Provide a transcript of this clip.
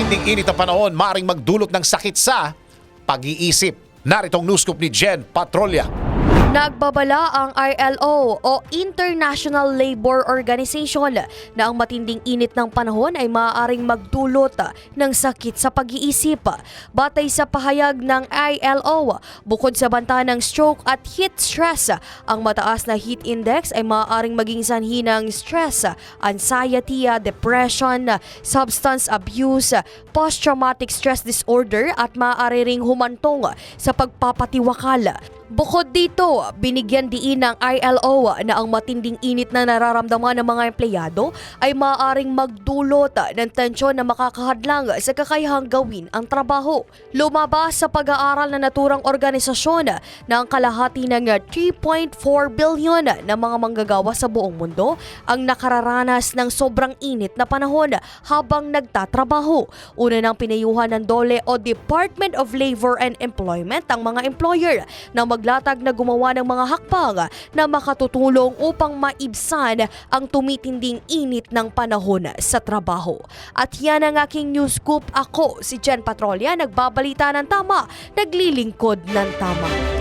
matinding init na panahon maring magdulot ng sakit sa pag-iisip. Naritong news scoop ni Jen Patrolya. Nagbabala ang ILO o International Labor Organization na ang matinding init ng panahon ay maaaring magdulot ng sakit sa pag-iisip. Batay sa pahayag ng ILO, bukod sa banta ng stroke at heat stress, ang mataas na heat index ay maaaring maging sanhi ng stress, anxiety, depression, substance abuse, post-traumatic stress disorder at maaari ring humantong sa pagpapatiwakal. Bukod dito, binigyan diin ng ILO na ang matinding init na nararamdaman ng mga empleyado ay maaaring magdulot ng tensyon na makakahadlang sa kakayahang gawin ang trabaho. Lumabas sa pag-aaral na naturang organisasyon na ang kalahati ng 3.4 billion na mga manggagawa sa buong mundo ang nakararanas ng sobrang init na panahon habang nagtatrabaho. Una nang pinayuhan ng DOLE o Department of Labor and Employment ang mga employer na maglatag na gumawa ng mga hakbang na makatutulong upang maibsan ang tumitinding init ng panahon sa trabaho. At yan ang aking news scoop. Ako si Jen Patrolya, nagbabalita ng tama, naglilingkod ng tama.